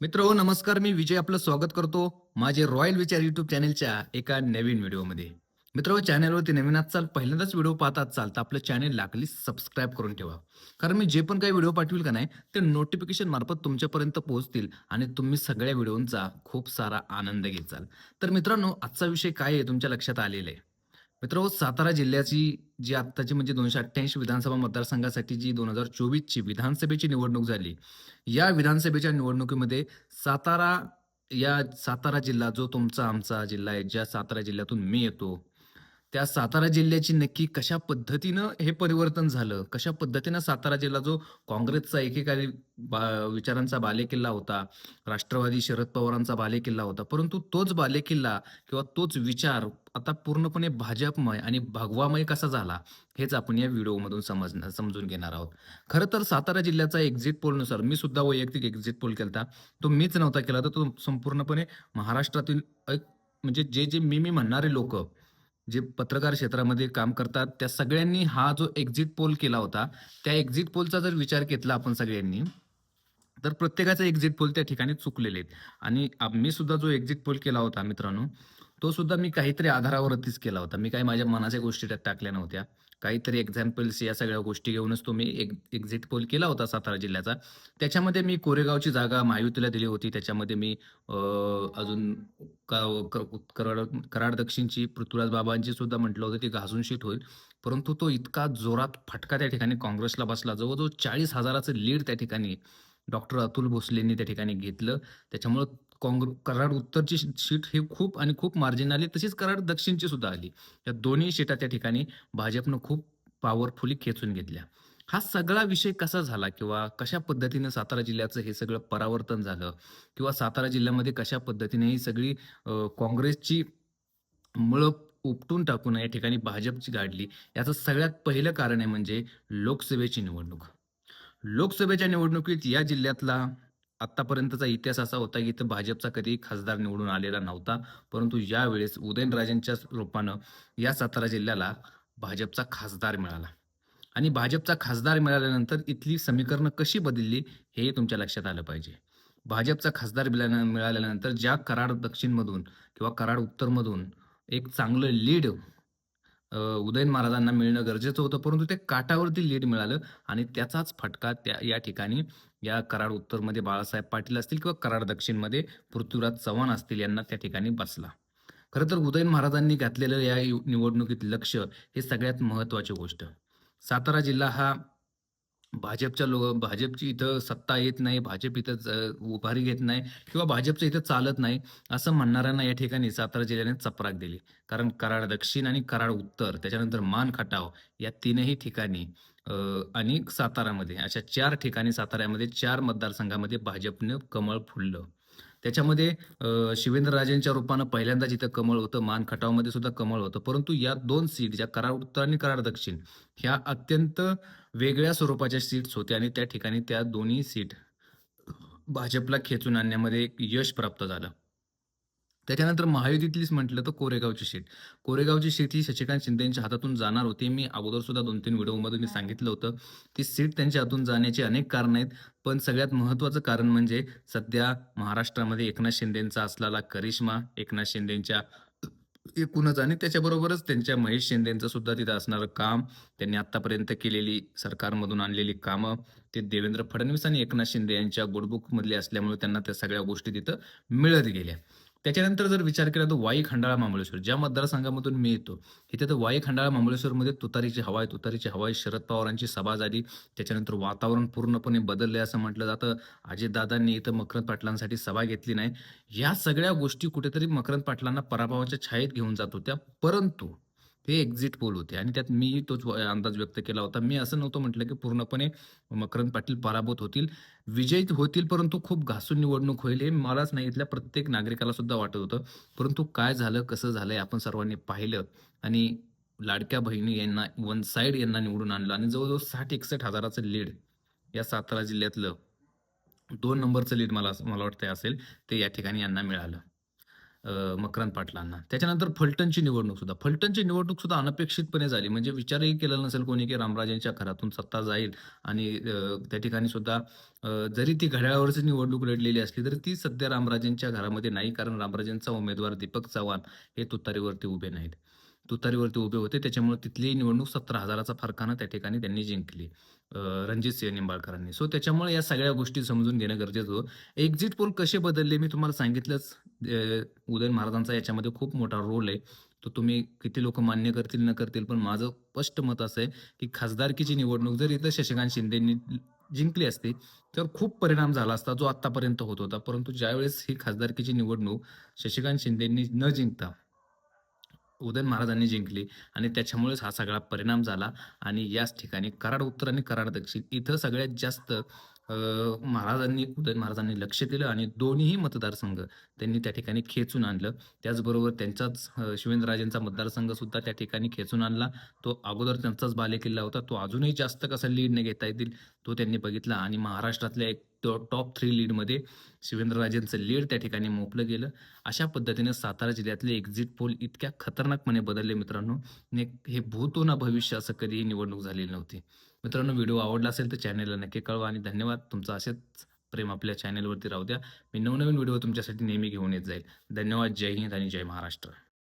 मित्र हो नमस्कार. मी विजय आपलं स्वागत करतो माझे रॉयल विचार युट्यूब चॅनेलच्या एका नवीन व्हिडिओमध्ये. मित्र हो चॅनलवरती नवीन असाल पहिल्यांदाच व्हिडिओ पाहत असाल तर आपलं चॅनेल लागली सबस्क्राईब करून ठेवा. कारण मी जे पण काही व्हिडिओ पाठवेल का नाही ते नोटिफिकेशन मार्फत तुमच्यापर्यंत पोहोचतील आणि तुम्ही सगळ्या व्हिडिओंचा खूप सारा आनंद घेचाल तर मित्रांनो आजचा विषय काय आहे तुमच्या लक्षात आलेला आहे? मित्र सातारा जिल्ह्याची जी आत्ताची म्हणजे दोनशे अठ्ठ्याऐंशी विधानसभा मतदारसंघासाठी जी दोन हजार चोवीसची विधानसभेची निवडणूक झाली या विधानसभेच्या निवडणुकीमध्ये सातारा या सातारा जिल्हा जो तुमचा आमचा जिल्हा आहे ज्या सातारा जिल्ह्यातून मी येतो त्या सातारा जिल्ह्याची नक्की कशा पद्धतीनं हे परिवर्तन झालं? कशा पद्धतीनं सातारा जिल्हा जो काँग्रेसचा एकेकाळी बा विचारांचा बालेकिल्ला होता राष्ट्रवादी शरद पवारांचा बालेकिल्ला होता परंतु तोच बालेकिल्ला किंवा तोच विचार आता पूर्णपणे भाजपमय आणि भगवामय कसा झाला हेच आपण या व्हिडिओमधून समजणं समजून घेणार आहोत. खरं तर सातारा जिल्ह्याचा एक्झिट पोलनुसार मी सुद्धा वैयक्तिक एक्झिट पोल केला तो मीच नव्हता केला तर तो संपूर्णपणे महाराष्ट्रातील एक म्हणजे जे जे मी मी म्हणणारे लोक जे पत्रकार क्षेत्रामध्ये काम करतात त्या सगळ्यांनी हा जो एक्झिट पोल केला होता त्या एक्झिट पोलचा जर विचार घेतला आपण सगळ्यांनी तर प्रत्येकाचा एक्झिट पोल त्या ठिकाणी चुकलेले आहेत. आणि मी सुद्धा जो एक्झिट पोल केला होता मित्रांनो तो सुद्धा मी काहीतरी आधारावरतीच केला होता. मी काही माझ्या मनाच्या गोष्टी त्यात टाकल्या नव्हत्या. काहीतरी एक्झाम्पल्स या सगळ्या गोष्टी घेऊनच तो मी एक एक्झिट पोल केला होता सातारा जिल्ह्याचा. त्याच्यामध्ये मी कोरेगावची जागा महायुतीला दिली होती. त्याच्यामध्ये मी अजून क- कराड कराड दक्षिणची पृथ्वीराज बाबांची सुद्धा म्हटलं होतं ती घासून शीट होईल. परंतु तो इतका जोरात फटका त्या ठिकाणी काँग्रेसला बसला. जवळजवळ चाळीस हजाराचं लीड त्या ठिकाणी डॉक्टर अतुल भोसलेंनी त्या ठिकाणी घेतलं. त्याच्यामुळं काँग्रेस कराड उत्तरची शीट ही खूप आणि खूप मार्जिन आली. तशीच कराड दक्षिणची सुद्धा आली. या दोन्ही सीटा त्या ठिकाणी भाजपनं खूप पॉवरफुली खेचून घेतल्या. हा सगळा विषय कसा झाला किंवा कशा पद्धतीनं सातारा जिल्ह्याचं हे सगळं परावर्तन झालं किंवा सातारा जिल्ह्यामध्ये कशा पद्धतीने ही सगळी काँग्रेसची मुळं उपटून टाकून या ठिकाणी भाजपची गाडली याचं सगळ्यात पहिलं कारण आहे म्हणजे लोकसभेची निवडणूक. लोकसभेच्या निवडणुकीत या जिल्ह्यातला आत्तापर्यंतचा इतिहास असा होता की इथं भाजपचा कधी खासदार निवडून आलेला नव्हता. परंतु यावेळेस उदयनराजेंच्या रूपानं या सातारा जिल्ह्याला भाजपचा खासदार मिळाला. आणि भाजपचा खासदार मिळाल्यानंतर इथली समीकरणं कशी बदलली हे तुमच्या लक्षात आलं पाहिजे. भाजपचा खासदार मिळाल्यानंतर ज्या कराड दक्षिणमधून किंवा कराड उत्तरमधून एक चांगलं लीड उदयन महाराजांना मिळणं गरजेचं होतं. परंतु ते काटावरती लीड मिळालं आणि त्याचाच फटका त्या या ठिकाणी या कराड उत्तरमध्ये बाळासाहेब पाटील असतील किंवा कराड दक्षिणमध्ये पृथ्वीराज चव्हाण असतील यांना त्या ठिकाणी बसला. खरं तर उदयन महाराजांनी घातलेलं या निवडणुकीत लक्ष हे सगळ्यात महत्वाची गोष्ट. सातारा जिल्हा हा भाजपच्या लोक भाजपची इथं सत्ता येत नाही भाजप इथं ज- उभारी घेत नाही किंवा भाजपचं इथं चालत नाही असं म्हणणाऱ्यांना या ठिकाणी सातारा जिल्ह्याने चपराक दिली. कारण कराड दक्षिण आणि कराड उत्तर त्याच्यानंतर मान खटाव या तीनही ठिकाणी आणि सातारामध्ये अशा चार ठिकाणी साताऱ्यामध्ये चार मतदारसंघामध्ये भाजपनं कमळ फुललं. त्याच्यामध्ये शिवेंद्र शिवेंद्रराजेंच्या रूपानं पहिल्यांदा जिथं कमळ होतं मान खटावमध्ये सुद्धा कमळ होतं. परंतु या दोन सीट ज्या कराड उत्तर आणि कराड दक्षिण ह्या अत्यंत वेगळ्या स्वरूपाच्या सीट्स होत्या आणि त्या ठिकाणी त्या दोन्ही सीट भाजपला खेचून आणण्यामध्ये एक यश प्राप्त झालं. त्याच्यानंतर महायुतीतलीच म्हटलं तर कोरेगावची सीट कोरेगावची सीट ही शशिकांत शिंदेच्या हातातून जाणार होती. मी अगोदर सुद्धा दोन तीन व्हिडिओमध्ये मी सांगितलं होतं ती सीट त्यांच्या हातून जाण्याची अनेक कारणं आहेत पण सगळ्यात महत्त्वाचं कारण म्हणजे सध्या महाराष्ट्रामध्ये एकनाथ शिंदेचा असलेला करिश्मा एकनाथ शिंदेच्या एकूणच आणि त्याच्याबरोबरच त्यांच्या महेश शिंदेचं सुद्धा तिथं असणारं काम त्यांनी आतापर्यंत केलेली सरकारमधून आणलेली कामं ते देवेंद्र फडणवीस आणि एकनाथ शिंदे यांच्या गुडबुकमधले असल्यामुळे त्यांना त्या सगळ्या गोष्टी तिथं मिळत गेल्या. त्याच्यानंतर जर विचार केला तर वाई खंडाळा महाबळेश्वर ज्या मतदारसंघामधून मी येतो इथे तर वाई खंडाळा महाबळेश्वरमध्ये तुतारीची हवा आहे. तुतारीची हवा आहे. शरद पवारांची सभा झाली. त्याच्यानंतर वातावरण पूर्णपणे बदलले असं म्हटलं जातं. अजितदादांनी इथं मकरंद पाटलांसाठी सभा घेतली नाही. या सगळ्या गोष्टी कुठेतरी मकरंद पाटलांना पराभवाच्या छायेत घेऊन जात होत्या. परंतु हे एक्झिट पोल होते. आणि त्यात मीही तोच अंदाज व्यक्त केला होता. मी असं नव्हतं म्हटलं की पूर्णपणे मकरंद पाटील पराभूत होतील. विजयी होतील परंतु खूप घासून निवडणूक होईल हे मलाच नाही इथल्या प्रत्येक नागरिकाला सुद्धा वाटत होतं. परंतु काय झालं कसं झालंय आपण सर्वांनी पाहिलं. आणि लाडक्या बहिणी यांना वन साईड यांना निवडून आणलं. आणि जवळजवळ साठ एकसष्ट हजाराचं लीड या सातारा जिल्ह्यातलं दोन नंबरचं लीड मला मला वाटतं असेल ते या ठिकाणी यांना मिळालं. अ, मकरंद पाटलांना. त्याच्यानंतर फलटणची निवडणूक सुद्धा. फलटणची निवडणूक सुद्धा अनपेक्षितपणे झाली. म्हणजे विचारही केला नसेल कोणी की रामराजेंच्या घरातून सत्ता जाईल आणि अ, त्या ठिकाणी सुद्धा अ, जरी ती घड्याळावरची निवडणूक लढलेली असली तरी ती सध्या रामराजेंच्या घरामध्ये नाही. कारण रामराजेंचा उमेदवार दीपक चव्हाण हे तुतारीवरती उभे नाहीत. तुतारीवरती उभे होते. त्याच्यामुळे तिथली निवडणूक सतरा हजाराचा फरकानं त्या ठिकाणी त्यांनी जिंकली रणजित सिंह निंबाळकरांनी. सो त्याच्यामुळे या सगळ्या गोष्टी समजून घेणं गरजेचं होतं. एक्झिट पोल कसे बदलले? मी तुम्हाला सांगितलंच उदय उदयन महाराजांचा याच्यामध्ये खूप मोठा रोल आहे. तो तुम्ही किती लोक मान्य करतील न करतील पण माझं स्पष्ट मत असं आहे की खासदारकीची निवडणूक जर इथं शशिकांत शिंदेंनी जिंकली असती तर खूप परिणाम झाला असता जो आतापर्यंत होत होता. परंतु ज्यावेळेस ही खासदारकीची निवडणूक शशिकांत शिंदेंनी न जिंकता उदयन महाराजांनी जिंकली आणि त्याच्यामुळेच हा सगळा परिणाम झाला. आणि याच ठिकाणी कराड उत्तर आणि कराड दक्षिण इथं सगळ्यात जास्त महाराजांनी उदयन महाराजांनी लक्ष दिलं आणि दोन्हीही मतदारसंघ त्यांनी त्या ठिकाणी खेचून आणलं. त्याचबरोबर त्यांचाच शिवेंद्रराजेंचा मतदारसंघ सुद्धा त्या ठिकाणी खेचून आणला. तो अगोदर त्यांचाच बालेकिल्ला होता. तो अजूनही जास्त कसा लीडने घेता येतील तो त्यांनी बघितला. आणि महाराष्ट्रातल्या एक टॉप थ्री लीडमध्ये शिवेंद्रराजेंचं लीड त्या ठिकाणी मोपलं गेलं. अशा पद्धतीने सातारा जिल्ह्यातले एक्झिट पोल इतक्या खतरनाकपणे बदलले मित्रांनो. ने हे भूतो ना भविष्य असं कधीही निवडणूक झालेली नव्हती. मित्रांनो व्हिडिओ आवडला असेल तर चॅनलला नक्की कळवा आणि धन्यवाद. तुमचं असेच प्रेम आपल्या चॅनलवरती राहू द्या. मी नवनवीन व्हिडिओ तुमच्यासाठी नेहमी घेऊन येत जाईल. धन्यवाद. जय हिंद आणि जय महाराष्ट्र.